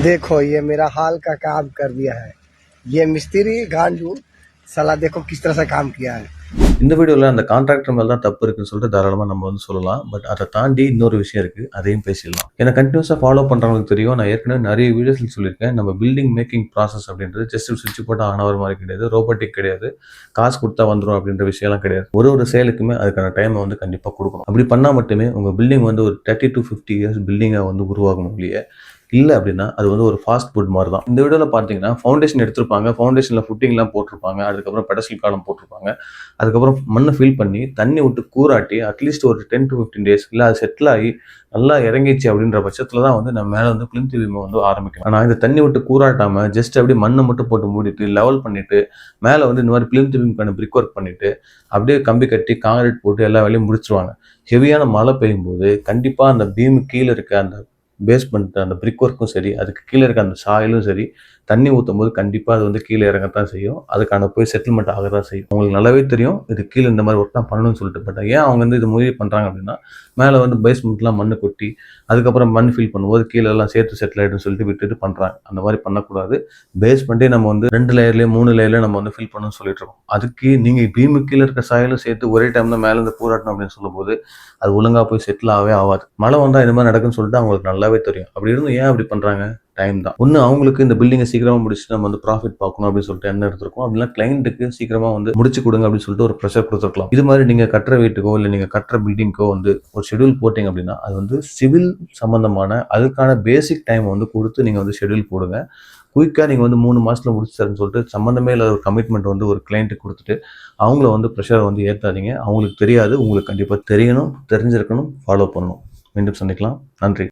देखो ये मेरा हाल का काम कर दिया है ये मिस्त्री गांडू साला देखो किस तरह से काम किया है இந்த வீடியோவில் அந்த கான்ட்ராக்டர் மேலே தான் தப்பு இருக்குன்னு சொல்லிட்டு தாராளமாக நம்ம வந்து சொல்லலாம் பட் அதை தாண்டி இன்னொரு விஷயம் இருக்குது அதையும் பேசிடலாம் ஏன்னா கண்டினியூஸாக ஃபாலோ பண்ணுறவங்களுக்கு தெரியும் நான் ஏற்கனவே நிறைய வீடியோஸில் சொல்லியிருக்கேன் நம்ம பில்டிங் மேக்கிங் ப்ராசஸ் அப்படின்றது ஜஸ்ட் சுவிட்ச் போட்டு ஆனவர் மாதிரி கிடையாது ரோபோட்டிக் கிடையாது காசு கொடுத்தா வந்துடும் அப்படின்ற விஷயம்லாம் கிடையாது ஒரு ஒரு செயலுக்குமே அதுக்கான டைமை வந்து கண்டிப்பாக கொடுக்கணும் அப்படி பண்ணால் மட்டுமே உங்கள் பில்டிங் வந்து ஒரு தேர்ட்டி டு ஃபிஃப்டி இயர்ஸ் பில்டிங்காக வந்து உருவாகணும் இல்லையே இல்லை அப்படின்னா அது வந்து ஒரு ஃபாஸ்ட் ஃபுட் மாதிரி தான் இந்த வீடியோவில் பார்த்தீங்கன்னா ஃபவுண்டேஷன் எடுத்திருப்பாங்க. ஃபவுண்டேஷனில் ஃபுட்டிங்லாம் போட்டிருப்பாங்க. அதுக்கப்புறம் பெடசில் காலம் போட்டிருப்பாங்க. அதுக்கப்புறம் மண்ணை ஃபில் பண்ணி தண்ணி விட்டு கூராட்டி அட்லீஸ்ட் ஒரு டென் டு ஃபிஃப்டீன் டேஸ் இல்லை அது செட்டில் ஆகி நல்லா இறங்கிச்சு அப்படின்ற பட்சத்தில் தான் வந்து நம்ம மேலே வந்து பிளிந்த் வீமை வந்து ஆரம்பிக்கும் ஆனால் இந்த தண்ணி விட்டு கூராட்டாமல் ஜஸ்ட் அப்படியே மண்ணை மட்டும் போட்டு மூடிட்டு லெவல் பண்ணிட்டு மேலே வந்து இந்த மாதிரி பிளிந்த் வீமுக்கான பிரிக் ஒர்க் பண்ணிட்டு அப்படியே கம்பி கட்டி காங்கிரீட் போட்டு எல்லா வேலையும் முடிச்சிருவாங்க. ஹெவியான மழை பெய்யும் போது கண்டிப்பாக அந்த பீம் கீழே இருக்க அந்த பேஸ்மெண்ட் அந்த பிரிக் ஒர்க்கும் சரி அதுக்கு கீழே இருக்க அந்த சாயிலும் சரி தண்ணி ஊற்றும் போது கண்டிப்பாக அது வந்து கீழே இறங்கத்தான் செய்யும். அதுக்கான போய் செட்டில்மெண்ட் ஆக தான் செய்யும். உங்களுக்கு நல்லாவே தெரியும் இது கீழே இந்த மாதிரி ஒர்க் தான் பண்ணணும்னு சொல்லிட்டு. பட் ஏன் அவங்க வந்து இது முயற்சி பண்ணுறாங்க அப்படின்னா மேலே வந்து பேஸ்மெண்ட்லாம் மண் கொட்டி அதுக்கப்புறம் மண் ஃபில் பண்ணும்போது கீழே எல்லாம் சேர்த்து செட்டில் ஆகிடும்னு சொல்லிட்டு விட்டுட்டு பண்ணுறாங்க அந்த மாதிரி பண்ணக்கூடாது. பேஸ்மெண்ட்டே நம்ம வந்து ரெண்டு லேயர்லேயே மூணு லேயர்லேயே நம்ம வந்து ஃபில் பண்ணணும்னு சொல்லிட்டு இருக்கோம். அதுக்கு நீங்கள் பீமு கீழே இருக்க சாயலும் சேர்த்து ஒரே டைம் தான் மேலே இருந்து பூராட்டணும் அப்படின்னு சொல்லும்போது அது ஒழுங்காக போய் செட்டில் ஆகவே ஆகாது. மழை வந்தால் இந்த மாதிரி நடக்குன்னு சொல்லிட்டு அவங்களுக்கு நல்லாவே தெரியும். அப்படி இருந்தும் ஏன் அப்படி பண்ணுறாங்க டைம் தான். ஒன்று அவங்களுக்கு இந்த பில்டிங்கை சீக்கிரமாக முடிச்சு நம்ம வந்து ப்ராஃபிட் பார்க்கணும் அப்படின்னு சொல்லிட்டு என்ன எடுத்திருக்கோம். அப்படின்னா கிளைண்ட்டுக்கு சீக்கிரமாக வந்து முடிச்சு கொடுங்க அப்படின்னு சொல்லிட்டு ஒரு ப்ரெஷர் கொடுத்துருக்கலாம். இது மாதிரி நீங்கள் கட்டுற வீட்டுக்கோ இல்லை நீங்கள் கட்டுற பில்டிங்க்கோ வந்து ஒரு ஷெடியூல் போட்டிங்க அப்படின்னா அது வந்து சிவில் சம்மந்தமான அதுக்கான பேசிக் டைம் வந்து கொடுத்து நீங்கள் வந்து ஷெடியூல் போடுங்க. குயிக்காக நீங்கள் வந்து மூணு மாதத்தில் முடிச்சு தரேன்னு சொல்லிட்டு சம்மந்தமே இல்லாத ஒரு கமிட்மெண்ட் வந்து ஒரு கிளைண்ட்டுக்கு கொடுத்துட்டு அவங்கள வந்து ப்ரெஷரை வந்து ஏற்றாதீங்க அவங்களுக்கு தெரியாது. உங்களுக்கு கண்டிப்பாக தெரியணும் தெரிஞ்சிருக்கணும் ஃபாலோ பண்ணணும். மீண்டும் சந்திக்கலாம். நன்றி.